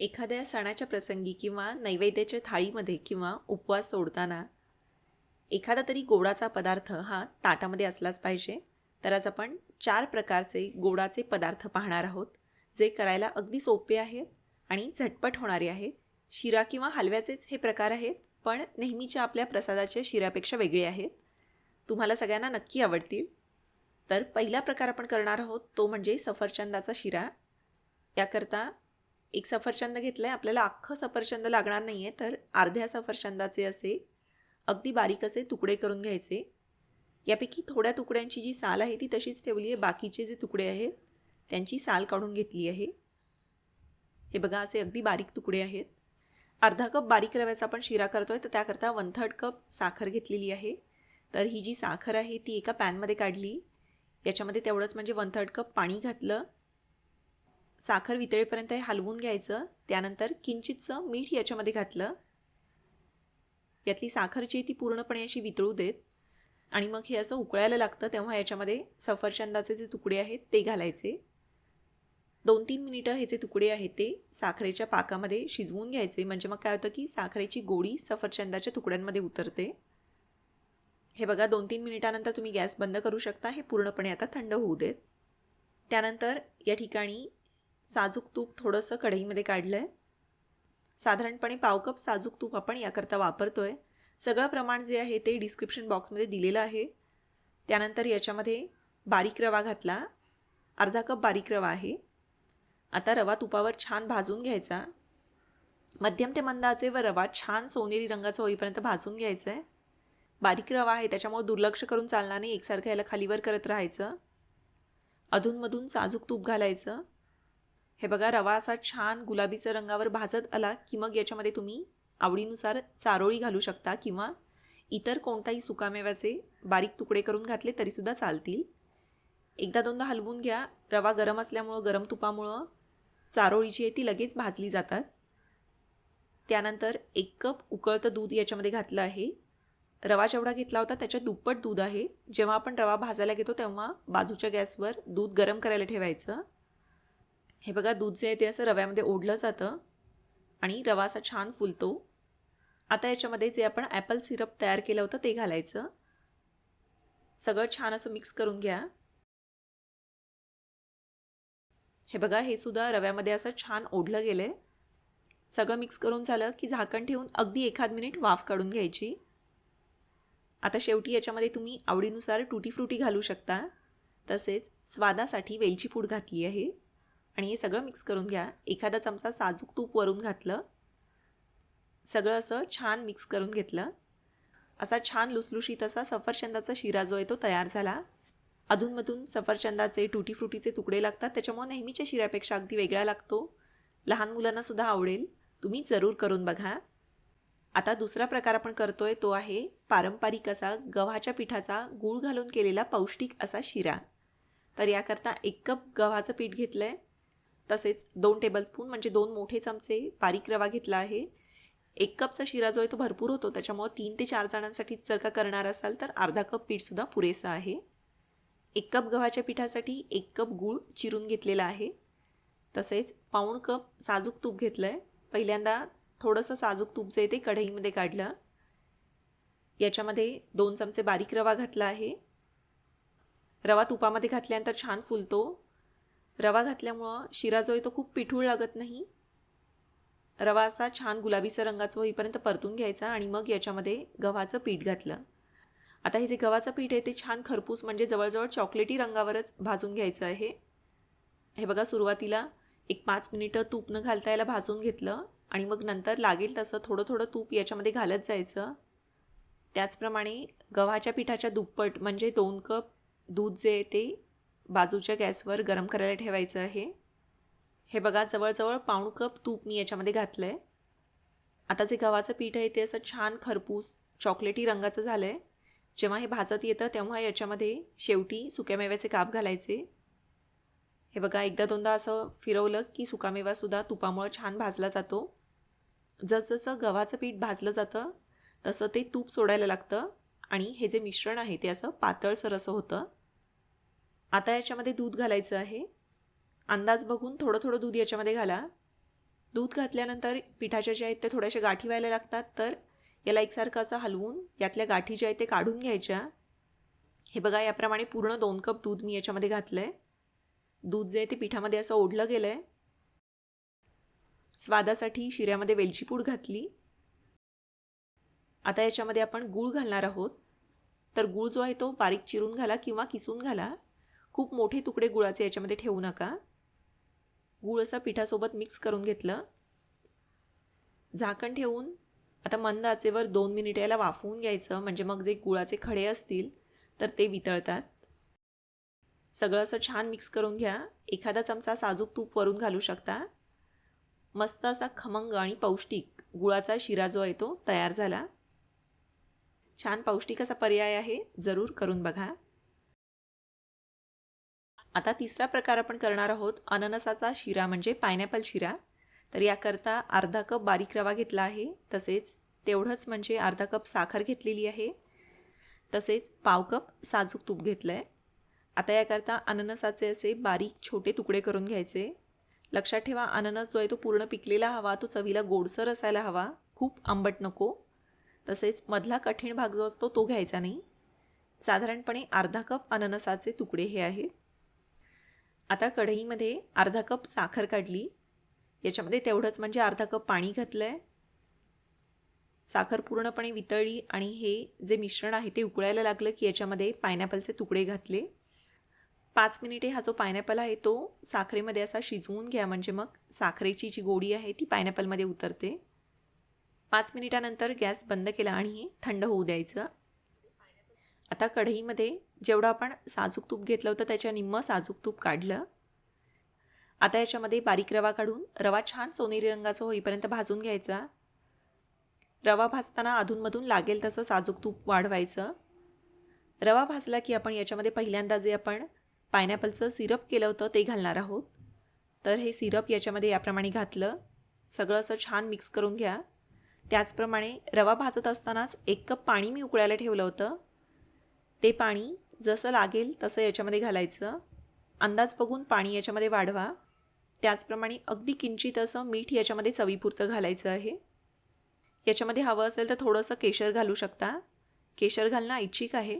एखाद्या सणाच्या प्रसंगी किंवा नैवेद्याच्या थाळीमध्ये किंवा उपवास सोडताना एखादा तरी गोडाचा पदार्थ हा ताटामध्ये असलाच पाहिजे. तर आज आपण चार प्रकारचे गोडाचे पदार्थ पाहणार आहोत जे करायला अगदी सोपे आहेत आणि झटपट होणारे आहेत. शिरा किंवा हलव्याचेच हे प्रकार आहेत पण नेहमीच्या आपल्या प्रसादाच्या शिऱ्यापेक्षा वेगळे आहेत. तुम्हाला सगळ्यांना नक्की आवडतील. तर पहिला प्रकार आपण करणार आहोत तो म्हणजे सफरचंदाचा शिरा. याकरता एक सफरचंद घेतलं आहे आपल्याला अख्खं सफरचंद लागणार नाही आहे तर अर्ध्या सफरचंदाचे असे अगदी बारीक असे तुकडे करून घ्यायचे. यापैकी थोड्या तुकड्यांची जी साल आहे ती तशीच ठेवली आहे बाकीचे जे तुकडे आहेत त्यांची साल काढून घेतली आहे. हे बघा असे अगदी बारीक तुकडे आहेत. अर्धा कप बारीक रव्याचा आपण शिरा करतो आहे तर त्याकरता वन थर्ड कप साखर घेतलेली आहे. तर ही जी साखर आहे ती एका पॅनमध्ये काढली. याच्यामध्ये तेवढंच म्हणजे वन थर्ड कप पाणी घातलं. साखर वितळेपर्यंत हे हलवून घ्यायचं. त्यानंतर किंचितचं मीठ याच्यामध्ये घातलं. यातली साखर जी ती पूर्णपणे अशी वितळू देत. आणि मग हे असं उकळायला लागतं तेव्हा याच्यामध्ये सफरचंदाचे जे तुकडे आहेत ते घालायचे. दोन तीन मिनिटं हे जे तुकडे आहेत ते साखरेच्या पाकामध्ये शिजवून घ्यायचे. म्हणजे मग काय होतं की साखरेची गोडी सफरचंदाच्या तुकड्यांमध्ये उतरते. हे बघा दोन तीन मिनिटानंतर तुम्ही गॅस बंद करू शकता. हे पूर्णपणे आता थंड होऊ देत. त्यानंतर या ठिकाणी साजूक तूप थोडंसं कढईमध्ये काढलं आहे साधारणपणे पाव कप साजूक तूप आपण याकरता वापरतो आहे सगळं प्रमाण जे आहे ते डिस्क्रिप्शन बॉक्समध्ये दिलेलं आहे. त्यानंतर याच्यामध्ये बारीक रवा घातला. अर्धा कप बारीक रवा आहे. आता रवा तुपावर छान भाजून घ्यायचा. मध्यम ते मंदाचे व रवा छान सोनेरी रंगाचा होईपर्यंत भाजून घ्यायचं आहे बारीक रवा आहे त्याच्यामुळे दुर्लक्ष करून चालणार नाही. एकसारखं याला खालीवर करत राहायचं. अधूनमधून साजूक तूप घालायचं. हे बघा रवा असा छान गुलाबीचा रंगावर भाजत आला की मग याच्यामध्ये तुम्ही आवडीनुसार चारोळी घालू शकता किंवा इतर कोणताही सुकामेव्याचे बारीक तुकडे करून घातले तरीसुद्धा चालतील. एकदा दोनदा हलवून घ्या. रवा गरम असल्यामुळं गरम तुपामुळं चारोळी जी आहे ती लगेच भाजली जातात. त्यानंतर एक कप उकळतं दूध याच्यामध्ये घातलं आहे. रवा जेवढा घेतला होता त्याच्यात दुप्पट दूध आहे. जेव्हा आपण रवा भाजायला घेतो तेव्हा बाजूच्या गॅसवर दूध गरम करायला ठेवायचं. हे बघा दूध जे आहे ते असं रव्यामध्ये ओढलं जातं आणि रवा असा छान फुलतो. आता याच्यामध्ये जे आपण ॲपल सिरप तयार केलं होतं ते घालायचं. सगळं छान असं मिक्स करून घ्या. हे बघा हे सुद्धा रव्यामध्ये असं छान ओढलं गेलं आहे सगळं मिक्स करून झालं की झाकण ठेवून अगदी एखाद मिनिट वाफ काढून घ्यायची. आता शेवटी याच्यामध्ये तुम्ही आवडीनुसार टुटी फ्रुटी घालू शकता. तसेच स्वादासाठी वेलची पूड घातली आहे. आणि हे सगळं मिक्स करून घ्या. एखादा चमचा साजूक तूप वरून घातलं. सगळं असं छान मिक्स करून घेतलं. असा छान लुसलुशीत असा सफरचंदाचा शिरा जो आहे तो तयार झाला. अधूनमधून सफरचंदाचे टुटी फ्रुटीचे तुकडे लागतात. त्याच्यामुळे नेहमीच्या शिऱ्यापेक्षा अगदी वेगळा लागतो. लहान मुलांनासुद्धा आवडेल. तुम्ही जरूर करून बघा. आता दुसरा प्रकार आपण करतोय तो आहे पारंपरिक असा गव्हाच्या पिठाचा गूळ घालून केलेला पौष्टिक असा शिरा. तर याकरता एक कप गव्हाचं पीठ घेतलं आहे तसेच दोन टेबलस्पून म्हणजे दोन मोठे चमचे बारीक रवा घेतला आहे. एक कपचा शिरा जो आहे तो भरपूर होतो त्याच्यामुळं तीन ते चार जणांसाठी जर का करणार असाल तर अर्धा कप पीठसुद्धा पुरेसं आहे. एक कप गव्हाच्या पिठासाठी एक कप गूळ चिरून घेतलेला आहे. तसेच पाऊण कप साजूक तूप घेतलं आहे पहिल्यांदा थोडंसं साजूक तूप जे ते कढईमध्ये काढलं. याच्यामध्ये दोन चमचे बारीक रवा घातला आहे. रवा तुपामध्ये घातल्यानंतर छान फुलतो. रवा घातल्यामुळं शिरा जो आहे तो खूप पिठूळ लागत नाही. रवा असा छान गुलाबीचा रंगाचं होईपर्यंत परतून घ्यायचा आणि मग याच्यामध्ये गव्हाचं पीठ घातलं. आता हे जे गव्हाचं पीठ आहे ते छान खरपूस म्हणजे जवळजवळ चॉकलेटी रंगावरच भाजून घ्यायचं आहे. हे बघा सुरुवातीला एक पाच मिनिटं तूप न घालता याला भाजून घेतलं आणि मग नंतर लागेल तसं थोडं थोडं तूप याच्यामध्ये घालत जायचं. त्याचप्रमाणे गव्हाच्या पिठाच्या दुप्पट म्हणजे दोन कप दूध जे आहे ते बाजूच्या गॅसवर गरम करायला ठेवायचं आहे. हे बघा जवळजवळ पाऊण कप तूप मी याच्यामध्ये घातलं आहे आता जे गव्हाचं पीठ आहे ते असं छान खरपूस चॉकलेटी रंगाचं झालं आहे जेव्हा हे भाजत येतं तेव्हा याच्यामध्ये शेवटी सुक्यामेव्याचे काप घालायचे. हे बघा एकदा दोनदा असं फिरवलं की सुकामेवासुद्धा तुपामुळं छान भाजला जातो. जसजसं गव्हाचं पीठ भाजलं जातं तसं ते तूप सोडायला लागतं. आणि हे जे मिश्रण आहे ते असं पातळसर असं होतं. आता याच्यामध्ये दूध घालायचं आहे. अंदाज बघून थोडं थोडं दूध याच्यामध्ये घाला. दूध घातल्यानंतर पिठाच्या ज्या आहेत त्या थोड्याशा गाठी व्हायला लागतात तर याला एकसारखं असं हलवून यातल्या गाठी ज्या आहेत ते काढून घ्यायच्या. हे बघा याप्रमाणे पूर्ण दोन कप दूध मी याच्यामध्ये घातलं आहे दूध जे आहे ते पिठामध्ये असं ओढलं गेलं आहे स्वादासाठी शिऱ्यामध्ये वेलची पूड घातली. आता याच्यामध्ये आपण गूळ घालणार आहोत. तर गूळ जो आहे तो बारीक चिरून घाला किंवा किसून घाला. खूप मोठे तुकडे गुळाचे याच्यामध्ये ठेवू नका. गूळ असा पिठासोबत मिक्स करून घेतलं. झाकण ठेवून आता मंद आचेवर दोन मिनिट याला वाफवून घ्यायचं. म्हणजे मग जे गुळाचे खडे असतील तर ते वितळतात. सगळं असं छान मिक्स करून घ्या. एखादा चमचा साजूक तूप वरून घालू शकता. मस्त असा खमंग आणि पौष्टिक गुळाचा शिरा जो आहे तो तयार झाला. छान पौष्टिक असा पर्याय आहे. जरूर करून बघा. आता तिसरा प्रकार आपण करणार आहोत. अननसाचा शिरा म्हणजे पायनॅपल शिरा. तर याकरता अर्धा कप बारीक रवा घेतला आहे. तसेच तेवढंच म्हणजे अर्धा कप साखर घेतलेली आहे. तसेच पाव कप साजूक तूप घेतलं आहे आता याकरता अननसाचे असे बारीक छोटे तुकडे करून घ्यायचे. लक्षात ठेवा अननस जो आहे तो पूर्ण पिकलेला हवा तो चवीला गोडसर असायला हवा. खूप आंबट नको. तसेच मधला कठीण भाग जो असतो तो घ्यायचा नाही. साधारणपणे अर्धा कप अननसाचे तुकडे हे आहेत. आता कढईमध्ये अर्धा कप साखर काढली. याच्यामध्ये तेवढंच म्हणजे अर्धा कप पाणी घातलं आहे साखर पूर्णपणे वितळली आणि हे जे मिश्रण आहे ते उकळायला लागलं की याच्यामध्ये पायनॅपलचे तुकडे घातले. पाच मिनिटे हा जो पायनॅपल आहे तो साखरेमध्ये असा शिजवून घ्या म्हणजे मग साखरेची जी गोडी आहे ती पायनॅपलमध्ये उतरते. पाच मिनिटानंतर गॅस बंद केला आणि थंड होऊ द्यायचं. आता कढईमध्ये जेवढं आपण साजूक तूप घेतलं होतं त्याच्या निम्म साजूक तूप काढलं. आता याच्यामध्ये बारीक रवा काढून रवा छान सोनेरी रंगाचा होईपर्यंत भाजून घ्यायचा. रवा भाजताना अधूनमधून लागेल तसं साजूक तूप वाढवायचं. रवा भाजला की आपण याच्यामध्ये पहिल्यांदा जे आपण पायनॅपलचं सिरप केलं होतं ते घालणार आहोत. तर हे सिरप याच्यामध्ये याप्रमाणे घातलं. सगळं असं छान मिक्स करून घ्या. त्याचप्रमाणे रवा भाजत असतानाच एक कप पाणी मी उकळायला ठेवलं होतं. ते पाणी जसं लागेल तसं याच्यामध्ये घालायचं. अंदाज बघून पाणी याच्यामध्ये वाढवा. त्याचप्रमाणे अगदी किंचित असं मीठ याच्यामध्ये चवीपुरतं घालायचं आहे. याच्यामध्ये हवं असेल तर थोडंसं केशर घालू शकता. केशर घालणं ऐच्छिक आहे.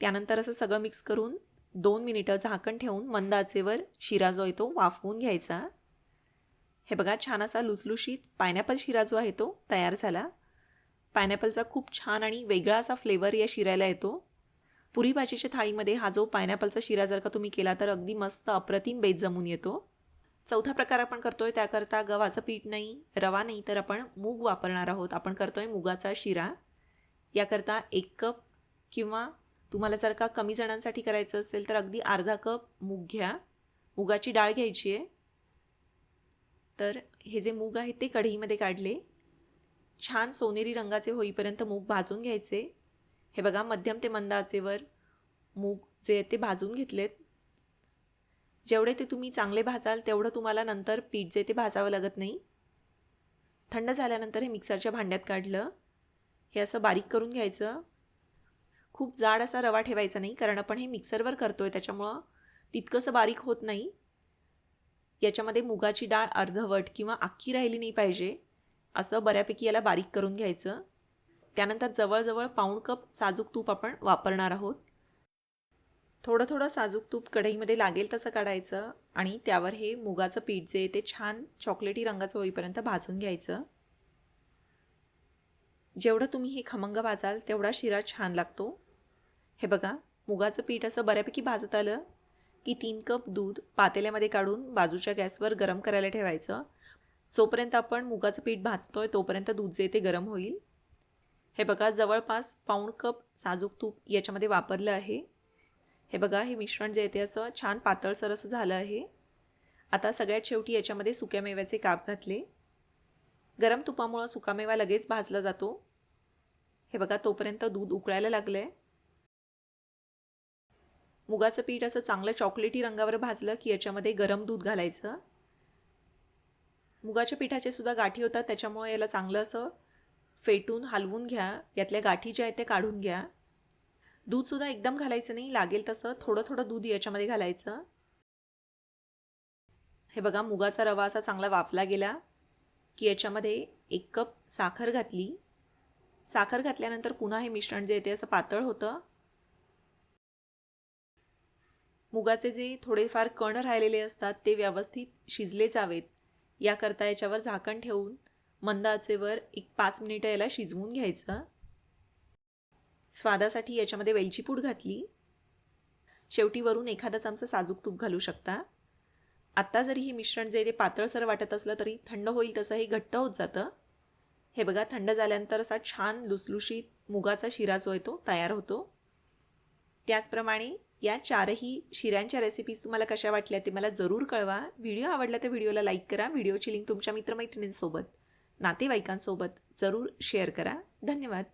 त्यानंतर असं सगळं मिक्स करून दोन मिनिटं झाकण ठेवून मंद आचेवर शिरा जो आहे तो वाफवून घ्यायचा. हे बघा छान असा लुसलुशीत पायनॅपल शिरा जो आहे तो तयार झाला. पायनॅपलचा खूप छान आणि वेगळा असा फ्लेवर या शिरायला येतो. पुरी भाजीच्या थाळीमध्ये हा जो पायनॅपलचा शिरा जर का तुम्ही केला तर अगदी मस्त अप्रतिम बेत जमून येतो. चौथा प्रकार आपण करतोय त्याकरता गव्हाचं पीठ नाही रवा नाही तर आपण मूग वापरणार आहोत. आपण करतोय मुगाचा शिरा. याकरता एक कप किंवा तुम्हाला जर का कमी जणांसाठी करायचं असेल तर अगदी अर्धा कप मूग घ्या. मुगाची डाळ घ्यायची आहे. तर हे जे मूग आहेत ते कढईमध्ये काढले. छान सोनेरी रंगाचे होईपर्यंत मूग भाजून घ्यायचे. हे बघा मध्यम ते मंद आचेवर मूग जे आहेत ते भाजून घेतलेत. जेवढे ते तुम्ही चांगले भाजाल तेवढं तुम्हाला नंतर पीठ जे ते भाजावं लागत नाही. थंड झाल्यानंतर हे मिक्सरच्या भांड्यात काढलं. हे असं बारीक करून घ्यायचं. खूप जाड असा रवा ठेवायचा नाही कारण आपण हे मिक्सरवर करतो आहे त्याच्यामुळं तितकंसं बारीक होत नाही. याच्यामध्ये मुगाची डाळ अर्धवट किंवा अख्खी राहिली नाही पाहिजे. असं बऱ्यापैकी याला बारीक करून घ्यायचं. त्यानंतर जवळजवळ पाऊण कप साजूक तूप आपण वापरणार आहोत. थोडं थोडं साजूक तूप कढईमध्ये लागेल तसं काढायचं आणि त्यावर हे मुगाचं पीठ जे ते छान चॉकलेटी रंगाचं होईपर्यंत भाजून घ्यायचं. जेवढं तुम्ही हे खमंग भाजाल तेवढा शिरा छान लागतो. हे बघा मुगाचं पीठ असं बऱ्यापैकी भाजत आलं की तीन कप दूध पातेल्यामध्ये काढून बाजूच्या गॅसवर गरम करायला ठेवायचं. जोपर्यंत आपण मुगाचं पीठ भाजतोय तोपर्यंत दूध जे ते गरम होईल. हे बघा जवळपास पाऊण कप साजूक तूप याच्यामध्ये वापरलं आहे. हे बघा हे मिश्रण जे ते असं छान पातळसर असं झालं आहे. आता सगळ्यात शेवटी याच्यामध्ये सुक्या मेव्याचे काप घातले. गरम तुपामुळं सुकामेवा लगेच भाजला जातो. हे बघा तोपर्यंत दूध उकळायला लागलं आहे मुगाचं पीठ असं चांगलं चॉकलेटी रंगावर भाजलं की याच्यामध्ये गरम दूध घालायचं. मुगाच्या पिठाचे सुद्धा गाठी होतात त्याच्यामुळे याला चांगलं असं फेटून हलवून घ्या. यातल्या गाठी ज्या आहेत त्या काढून घ्या. दूधसुद्धा एकदम घालायचं नाही लागेल तसं. थोडं थोडं दूध याच्यामध्ये घालायचं. हे बघा मुगाचा रवा असा चांगला वाफला गेला की याच्यामध्ये एक कप साखर घातली. साखर घातल्यानंतर पुन्हा हे मिश्रण जे येते असं पातळ होतं. मुगाचे जे थोडेफार कण राहिलेले असतात ते व्यवस्थित शिजले जावेत. याकरता याच्यावर झाकण ठेवून मंद आचेवर एक पाच मिनिटं याला शिजवून घ्यायचं. स्वादासाठी याच्यामध्ये वेलची पूड घातली. शेवटी वरून एखादा चमचा साजूक तूप घालू शकता. आत्ता जरी हे मिश्रण जे ते पातळसर वाटत असलं तरी थंड होईल तसं हे घट्ट होत जातं. हे बघा थंड झाल्यानंतर असा छान लुसलुशीत मुगाचा शिरा जो आहे तो तयार होतो. त्याचप्रमाणे या चारही शिऱ्यांच्या रेसिपीज तुम्हाला कशा वाटल्या ते मला जरूर कळवा. व्हिडिओ आवडला तर व्हिडिओला लाईक करा. व्हिडिओची लिंक तुमच्या मित्रमैत्रिणींसोबत नातेवाईकांसोबत जरूर शेअर करा. धन्यवाद.